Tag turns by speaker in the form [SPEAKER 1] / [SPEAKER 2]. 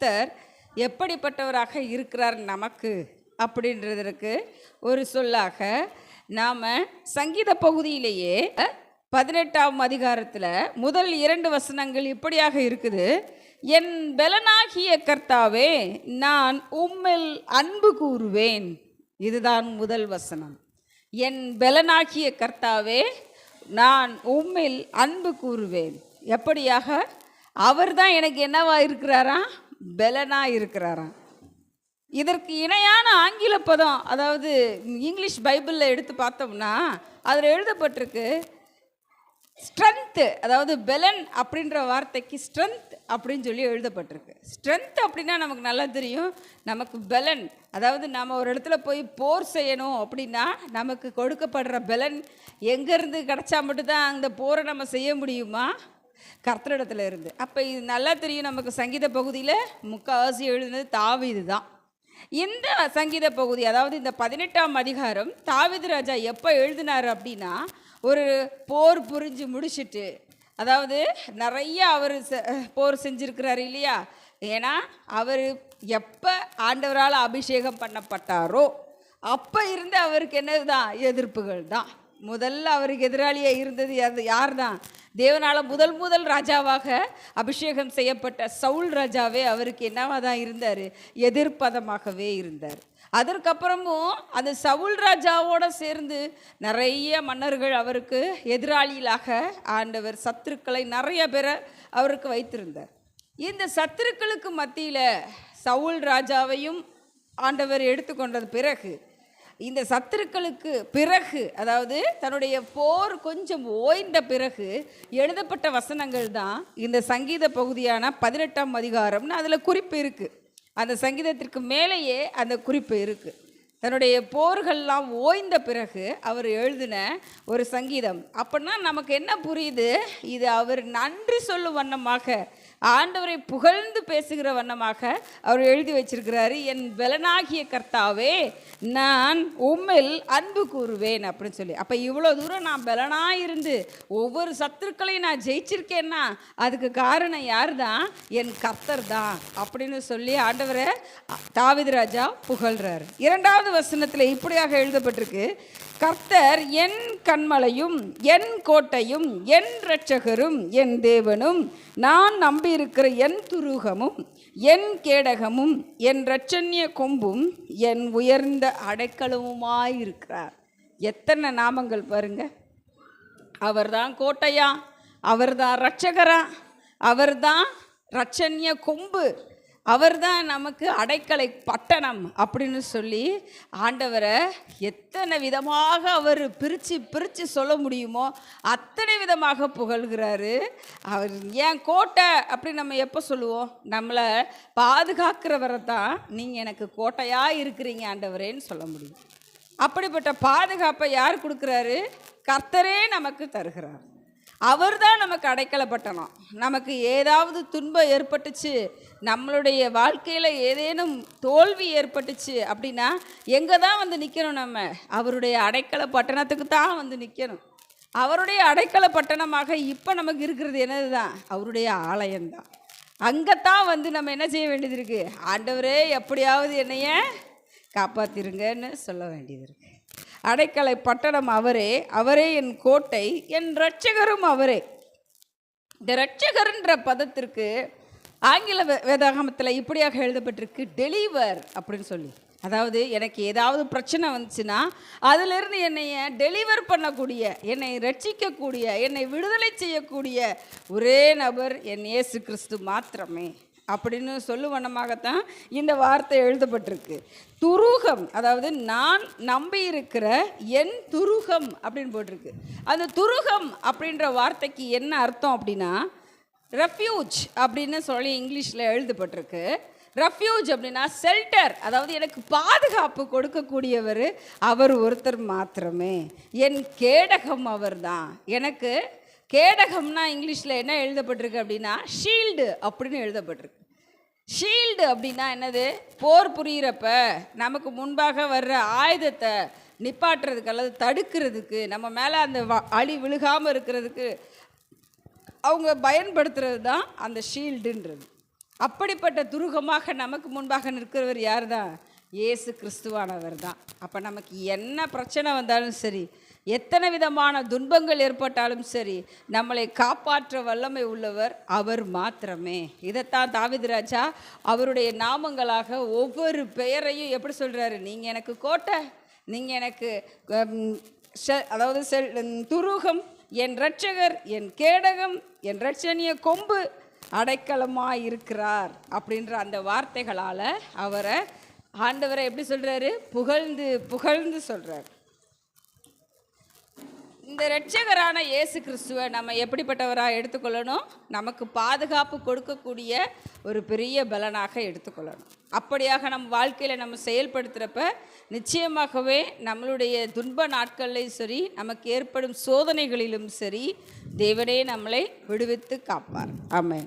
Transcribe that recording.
[SPEAKER 1] கர்த்தர் எப்படிப்பட்டவராக இருக்கிறார் நமக்கு அப்படின்றதற்கு ஒரு சொல்லாக நாம் சங்கீத பகுதியிலேயே பதினெட்டாம் அதிகாரத்தில் முதல் இரண்டு வசனங்கள் இப்படியாக இருக்குது. என் பலனாகிய கர்த்தாவே நான் உம்மில் அன்பு கூறுவேன். இதுதான் முதல் வசனம். என் பலனாகிய கர்த்தாவே நான் உம்மில் அன்பு கூறுவேன். எப்படியாக? அவர் தான் எனக்கு என்னவா இருக்கிறாரா? பெலனாக இருக்கிறாராம் இதற்கு இணையான ஆங்கில பதம் அதாவது இங்கிலீஷ் பைபிளில் எடுத்து பார்த்தோம்னா அதில் எழுதப்பட்டிருக்கு ஸ்ட்ரென்த்து அதாவது பெலன் அப்படின்ற வார்த்தைக்கு ஸ்ட்ரென்த் அப்படின்னு சொல்லி எழுதப்பட்டிருக்கு. ஸ்ட்ரென்த் அப்படின்னா நமக்கு நல்லா தெரியும். நமக்கு பெலன் அதாவது நம்ம ஒரு இடத்துல போய் போர் செய்யணும் அப்படின்னா நமக்கு கொடுக்கப்படுற பெலன் எங்கேருந்து கிடச்சா மட்டும்தான் அந்த போரை நம்ம செய்ய முடியுமா? கர்த்தரிடத்துல இருந்து அப்போ இது நல்லா தெரியும் நமக்கு சங்கீத பகுதியில் முக்கால்வாசி எழுதுனது தாவிது தான். இந்த சங்கீத பகுதி அதாவது இந்த பதினெட்டாம் அதிகாரம் தாவீது ராஜா எப்போ எழுதினார் அப்படின்னா ஒரு போர் புரிஞ்சு முடிச்சிட்டு அதாவது நிறைய அவர் போர் செஞ்சிருக்கிறாரு இல்லையா? ஏன்னா அவர் எப்போ ஆண்டவரால் அபிஷேகம் பண்ணப்பட்டாரோ அப்போ இருந்து அவருக்கு என்னதுதான்? எதிர்ப்புகள் தான் முதல்ல அவருக்கு எதிராளியாக இருந்தது அது யார் தான் தேவனால் முதல் முதல் ராஜாவாக அபிஷேகம் செய்யப்பட்ட சவுல் ராஜாவே அவருக்கு என்னவாக தான் இருந்தார்? எதிர்ப்பதமாகவே இருந்தார். அதற்கப்புறமும் அந்த சவுல் ராஜாவோடு சேர்ந்து நிறைய மன்னர்கள் அவருக்கு எதிராளிகளாக ஆண்டவர் சத்துருக்களை நிறைய பேரை அவருக்கு வைத்திருந்தார். இந்த சத்துருக்களுக்கு மத்தியில் சவுல் ராஜாவையும் ஆண்டவர் எடுத்துக்கொண்டது பிறகு இந்த சத்துருக்களுக்கு பிறகு அதாவது தன்னுடைய போர் கொஞ்சம் ஓய்ந்த பிறகு எழுதப்பட்ட வசனங்கள் தான் இந்த சங்கீத பகுதியான பதினெட்டாம் அதிகாரம்னு அதில் குறிப்பு இருக்குது அந்த சங்கீதத்திற்கு மேலேயே அந்த குறிப்பு இருக்குது தன்னுடைய போர்கள்லாம் ஓய்ந்த பிறகு அவர் எழுதின ஒரு சங்கீதம். அப்படின்னா நமக்கு என்ன புரியுது? இது அவர் நன்றி சொல்லும் வண்ணமாக ஆண்டவரை புகழ்ந்து பேசுகிற வண்ணமாக அவர் எழுதி வச்சிருக்கிறாரு என் பலனாகிய கர்த்தாவே நான் உம்மில் அன்பு கூறுவேன் அப்படின்னு சொல்லி. அப்போ இவ்வளோ தூரம் நான் பலனாக இருந்து ஒவ்வொரு சத்துருக்களையும் நான் ஜெயிச்சிருக்கேன்னா அதுக்கு காரணம் யார் தான் என் கர்த்தர் தான் அப்படின்னு சொல்லி ஆண்டவரை தாவித ராஜா இரண்டாவது வசனத்தில் இப்படியாக எழுதப்பட்டிருக்கு. கர்த்தர் என் கண்மலையும் என் கோட்டையும் என் இரட்சகரும் என் தேவனும் நான் இருக்கிற என் துருகமும் என் கேடகமும் என் இரட்சண்ய கொம்பும் என் உயர்ந்த அடைக்கலமுமாயிருக்கிறார் எத்தனை நாமங்கள் பாருங்க. அவர்தான் கோட்டையா அவர்தான் ரட்சகரா அவர்தான் ரட்சண்ய கொம்பு. அவர் தான் நமக்கு அடைக்கலை பட்டணம் அப்படின்னு சொல்லி ஆண்டவரை எத்தனை விதமாக அவர் பிரித்து பிரித்து சொல்ல முடியுமோ அத்தனை விதமாக புகழ்கிறாரு. அவர் ஏன் கோட்டை அப்படின்னு நம்ம எப்போ சொல்லுவோம்? நம்மளை பாதுகாக்கிறவரை தான் நீங்கள் எனக்கு கோட்டையாக இருக்கிறீங்க ஆண்டவரேன்னு சொல்ல முடியும். அப்படிப்பட்ட பாதுகாப்பை யார் கொடுக்குறாரு? கர்த்தரே நமக்கு தருகிறார். அவர் தான் நமக்கு அடைக்கலப்பட்டணும் நமக்கு ஏதாவது துன்பம் ஏற்பட்டுச்சு நம்மளுடைய வாழ்க்கையில் ஏதேனும் தோல்வி ஏற்பட்டுச்சு அப்படின்னா எங்கே தான் வந்து நிற்கணும் நம்ம? அவருடைய அடைக்கல பட்டணத்துக்கு தான் வந்து நிற்கணும் அவருடைய அடைக்கல பட்டணமாக இப்போ நமக்கு இருக்கிறது என்னது தான் அவருடைய ஆலயம்தான். அங்கத்தான் வந்து நம்ம என்ன செய்ய வேண்டியது இருக்குது ஆண்டவரே எப்படியாவது என்னைய காப்பாற்றிருங்கன்னு சொல்ல வேண்டியது இருக்குது அடைக்கலை பட்டணம் அவரே அவரே என் கோட்டை என் இரட்சகரும் அவரே. இந்த இரட்சகர்ன்ற பதத்திற்கு ஆங்கில வேதாகமத்தில் இப்படியாக எழுதப்பட்டிருக்கு டெலிவர் அப்படின்னு சொல்லி. அதாவது எனக்கு ஏதாவது பிரச்சனை வந்துச்சுன்னா அதிலிருந்து என்னைய டெலிவர் பண்ணக்கூடிய என்னை ரட்சிக்கக்கூடிய என்னை விடுதலை செய்யக்கூடிய ஒரே நபர் என் இயேசு கிறிஸ்து மாத்திரமே. அப்படின்னு சொல்லுவனமாகத்தான் இந்த வார்த்தை எழுதப்பட்டிருக்கு. துருகம் அதாவது நான் நம்பி இருக்கிற என் துருகம் அப்படின்னு போட்டிருக்கு. அந்த துருகம் அப்படின்ற வார்த்தைக்கு என்ன அர்த்தம் அப்படின்னா ரெஃப்யூஜ் அப்படின்னு சொல்லி இங்கிலீஷில் எழுதப்பட்டிருக்கு. ரெஃப்யூஜ் அப்படின்னா ஷெல்டர் அதாவது எனக்கு பாதுகாப்பு கொடுக்கக்கூடியவர் அவர் ஒருத்தர் மாத்திரமே. என் கேடகம் அவர்தான். எனக்கு கேடகம்னா இங்கிலீஷில் என்ன எழுதப்பட்டிருக்கு அப்படின்னா ஷீல்டு அப்படின்னு எழுதப்பட்டிருக்கு. ஷீல்டு அப்படின்னா என்னது? போர் புரியிறப்ப நமக்கு முன்பாக வர்ற ஆயுதத்தை நிப்பாட்டுறதுக்கு அல்லது தடுக்கிறதுக்கு நம்ம மேலே அந்த வ- அழி விழுகாமல் இருக்கிறதுக்கு அவங்க பயன்படுத்துறது தான் அந்த ஷீல்டுன்றது. அப்படிப்பட்ட துருகமாக நமக்கு முன்பாக நிற்கிறவர் யார் தான் இயேசு கிறிஸ்துவானவர் தான் அப்போ நமக்கு என்ன பிரச்சனை வந்தாலும் சரி எத்தனை விதமான துன்பங்கள் ஏற்பட்டாலும் சரி நம்மளை காப்பாற்ற வல்லமை உள்ளவர் அவர் மாத்திரமே. இதைத்தான் தாவிதராஜா அவருடைய நாமங்களாக ஒவ்வொரு பெயரையும் எப்படி சொல்கிறாரு நீங்கள் எனக்கு கோட்டை நீங்கள் எனக்கு செ- அதாவது செல் துருகம் என் ரட்சகர் என் கேடகம் என் ரட்சணிய கொம்பு அடைக்கலமாக இருக்கிறார் அப்படின்ற அந்த வார்த்தைகளால் அவரை ஆண்டவரை எப்படி சொல்கிறாரு புகழ்ந்து புகழ்ந்து சொல்கிறார் இந்த ரட்சகரான இயேசு கிறிஸ்துவை நம்ம எப்படிப்பட்டவராக எடுத்துக்கொள்ளணும்? நமக்கு பாதுகாப்பு கொடுக்கக்கூடிய ஒரு பெரிய பலனாக எடுத்துக்கொள்ளணும். அப்படியாக நம்ம வாழ்க்கையில் நம்ம செயல்படுத்துகிறப்ப நிச்சயமாகவே நம்மளுடைய துன்ப நாட்கள்லையும் சரி நமக்கு ஏற்படும் சோதனைகளிலும் சரி தேவனே நம்மளை விடுவித்து காப்பார். ஆமாம்